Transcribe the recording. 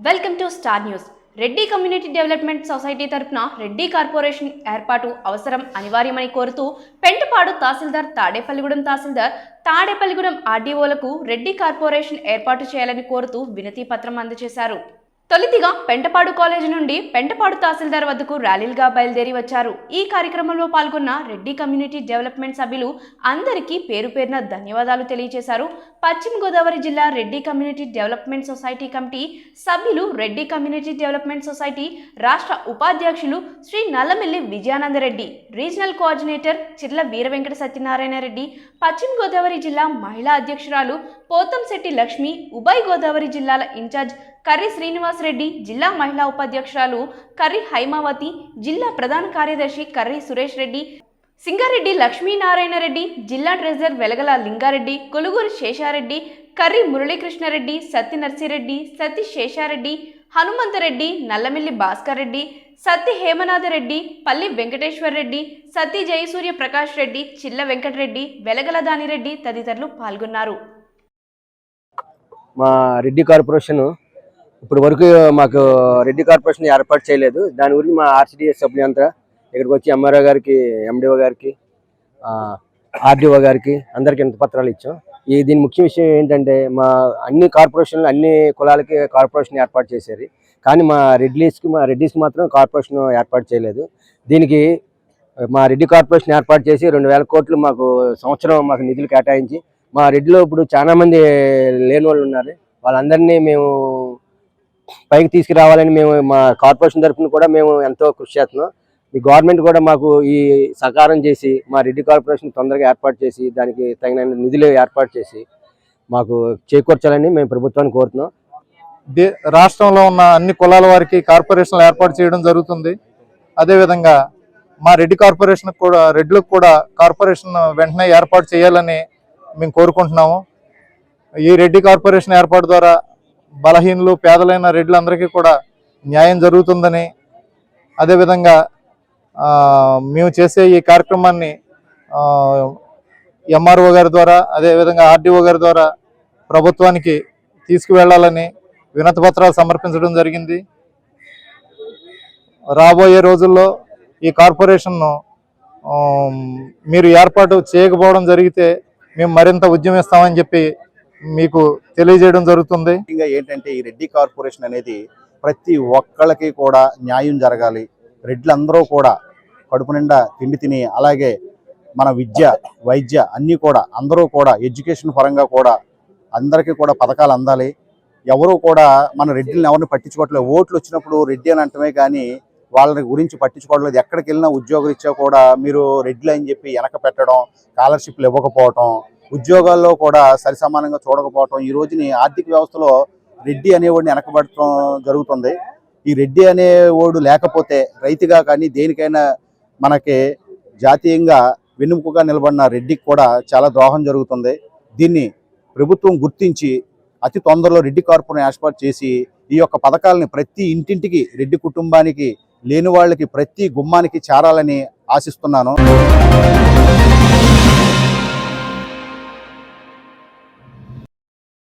Welcome to star news. Reddy community development society తరపున Reddy corporation ఏర్పాటు అవసరం అనివార్యమని కోరుతూ పెంటపాడు తహసీల్దార్ తాడేపల్లిగూడెం తహసీల్దార్ తాడేపల్లిగూడెం ఆర్డీఓలకు రెడ్డి కార్పొరేషన్ ఏర్పాటు చేయాలని కోరుతూ వినతి పత్రం అందజేశారు. తొలితిగా పెంటపాడు కాలేజీ నుండి పెంటపాడు తహసీల్దార్ వద్దకు ర్యాలీలుగా బయలుదేరి వచ్చారు. ఈ కార్యక్రమంలో పాల్గొన్న రెడ్డి కమ్యూనిటీ డెవలప్మెంట్ సభ్యులు అందరికీ పేరు పేరున ధన్యవాదాలు తెలియజేశారు. పశ్చిమ గోదావరి జిల్లా Reddy community development society committee సభ్యులు రెడ్డి కమ్యూనిటీ డెవలప్మెంట్ సొసైటీ రాష్ట్ర ఉపాధ్యక్షులు శ్రీ నల్లమిల్లి విజయానందరెడ్డి రీజనల్ కోఆర్డినేటర్ చిర్ల వీరవెంకట సత్యనారాయణ రెడ్డి పశ్చిమ గోదావరి జిల్లా మహిళా అధ్యక్షురాలు పోతంశెట్టి లక్ష్మి ఉభయ గోదావరి జిల్లాల ఇన్ఛార్జ్ కర్రి శ్రీనివాస్ రెడ్డి జిల్లా మహిళా ఉపాధ్యక్షురాలు కర్రి హైమావతి జిల్లా ప్రధాన కార్యదర్శి కర్రి సురేష్ రెడ్డి సింగారెడ్డి లక్ష్మీనారాయణ రెడ్డి జిల్లా ట్రెజరర్ వెలగల లింగారెడ్డి కొలుగురు శేషారెడ్డి కర్రి మురళీకృష్ణారెడ్డి సత్య నర్సిరెడ్డి సతి శేషారెడ్డి హనుమంతరెడ్డి నల్లమిల్లి భాస్కర్ రెడ్డి సత్తి హేమనాథరెడ్డి పల్లి వెంకటేశ్వర్ రెడ్డి సతీ జయసూర్య ప్రకాష్ రెడ్డి చిల్ల వెంకటరెడ్డి వెలగల దానిరెడ్డి తదితరులు పాల్గొన్నారు. మా రెడ్డి కార్పొరేషన్ ఇప్పుడు వరకు మాకు రెడ్డి కార్పొరేషన్ ఏర్పాటు చేయలేదు. దాని గురించి మా ఆర్సిడిఎస్ సభ్యులంతా ఇక్కడికి వచ్చి ఎంఆర్ఓ గారికి ఎండిఓ గారికి ఆర్డీఓ గారికి అందరికి ఇంత పత్రాలు ఇచ్చాం. ఈ దీని ముఖ్య విషయం ఏంటంటే మా అన్ని కార్పొరేషన్లు అన్ని కులాలకి కార్పొరేషన్ ఏర్పాటు చేశారు. కానీ మా రెడ్లీస్కి మా రెడ్డిస్కి మాత్రం కార్పొరేషన్ ఏర్పాటు చేయలేదు. దీనికి మా రెడ్డి కార్పొరేషన్ ఏర్పాటు చేసి రెండు వేల కోట్లు మాకు సంవత్సరం మాకు నిధులు కేటాయించి మా రెడ్డిలో ఇప్పుడు చాలా మంది లేని వాళ్ళు ఉన్నారు. వాళ్ళందరినీ మేము పైకి తీసుకురావాలని మేము మా కార్పొరేషన్ తరఫున కూడా మేము ఎంతో కృషి చేస్తున్నాం. ఈ గవర్నమెంట్ కూడా మాకు ఈ సహకారం చేసి మా రెడ్డి కార్పొరేషన్ తొందరగా ఏర్పాటు చేసి దానికి తగిన నిధులు ఏర్పాటు చేసి మాకు చేకూర్చాలని మేము ప్రభుత్వాన్ని కోరుతున్నాం. దే రాష్ట్రంలో ఉన్న అన్ని కులాల వారికి కార్పొరేషన్లు ఏర్పాటు చేయడం జరుగుతుంది. అదేవిధంగా మా రెడ్డి కార్పొరేషన్ కూడా రెడ్లకు కూడా కార్పొరేషన్ వెంటనే ఏర్పాటు చేయాలని మేము కోరుకుంటున్నాము. ఈ రెడ్డి కార్పొరేషన్ ఏర్పాటు ద్వారా బలహీనులు పేదలైన రెడ్లందరికీ కూడా న్యాయం జరుగుతుందని అదేవిధంగా మేము చేసే ఈ కార్యక్రమాన్ని ఎంఆర్ఓ గారి ద్వారా అదేవిధంగా ఆర్డీఓ గారి ద్వారా ప్రభుత్వానికి తీసుకువెళ్ళాలని వినతి పత్రాలు సమర్పించడం జరిగింది. రాబోయే రోజుల్లో ఈ కార్పొరేషన్ను మీరు ఏర్పాటు చేయకపోవడం జరిగితే మేము మరింత ఉద్యమిస్తామని చెప్పి మీకు తెలియజేయడం జరుగుతుంది. ఇంకా ఏంటంటే ఈ రెడ్డి కార్పొరేషన్ అనేది ప్రతి ఒక్కళ్ళకి కూడా న్యాయం జరగాలి. రెడ్లందరూ కూడా కడుపు నిండా తిండి తిని అలాగే మన విద్య వైద్య అన్నీ కూడా అందరూ కూడా ఎడ్యుకేషన్ పరంగా కూడా అందరికీ కూడా పథకాలు అందాలి. ఎవరు కూడా మన రెడ్డిని ఎవరిని పట్టించుకోవట్లేదు. ఓట్లు వచ్చినప్పుడు రెడ్డి అని అంటమే కానీ వాళ్ళని గురించి పట్టించుకోవడం లేదు. ఎక్కడికి వెళ్ళినా ఉద్యోగరీత్యా కూడా మీరు రెడ్లు అని చెప్పి వెనక పెట్టడం స్కాలర్షిప్లు ఇవ్వకపోవటం ఉద్యోగాల్లో కూడా సరిసమానంగా చూడకపోవటం ఈ రోజుని ఆర్థిక వ్యవస్థలో రెడ్డి అనేవాడిని వెనకబడటం జరుగుతుంది. ఈ రెడ్డి అనేవాడు లేకపోతే రైతుగా కానీ దేనికైనా మనకి జాతీయంగా వెన్నుముకగా నిలబడిన రెడ్డికి కూడా చాలా ద్రోహం జరుగుతుంది. దీన్ని ప్రభుత్వం గుర్తించి అతి తొందరలో రెడ్డి కార్పొరేషన్ ఏర్పాటు చేసి ఈ యొక్క పథకాలని ప్రతి ఇంటింటికి రెడ్డి కుటుంబానికి లేని వాళ్ళకి ప్రతి గుమ్మానికి చేరాలని ఆశిస్తున్నాను.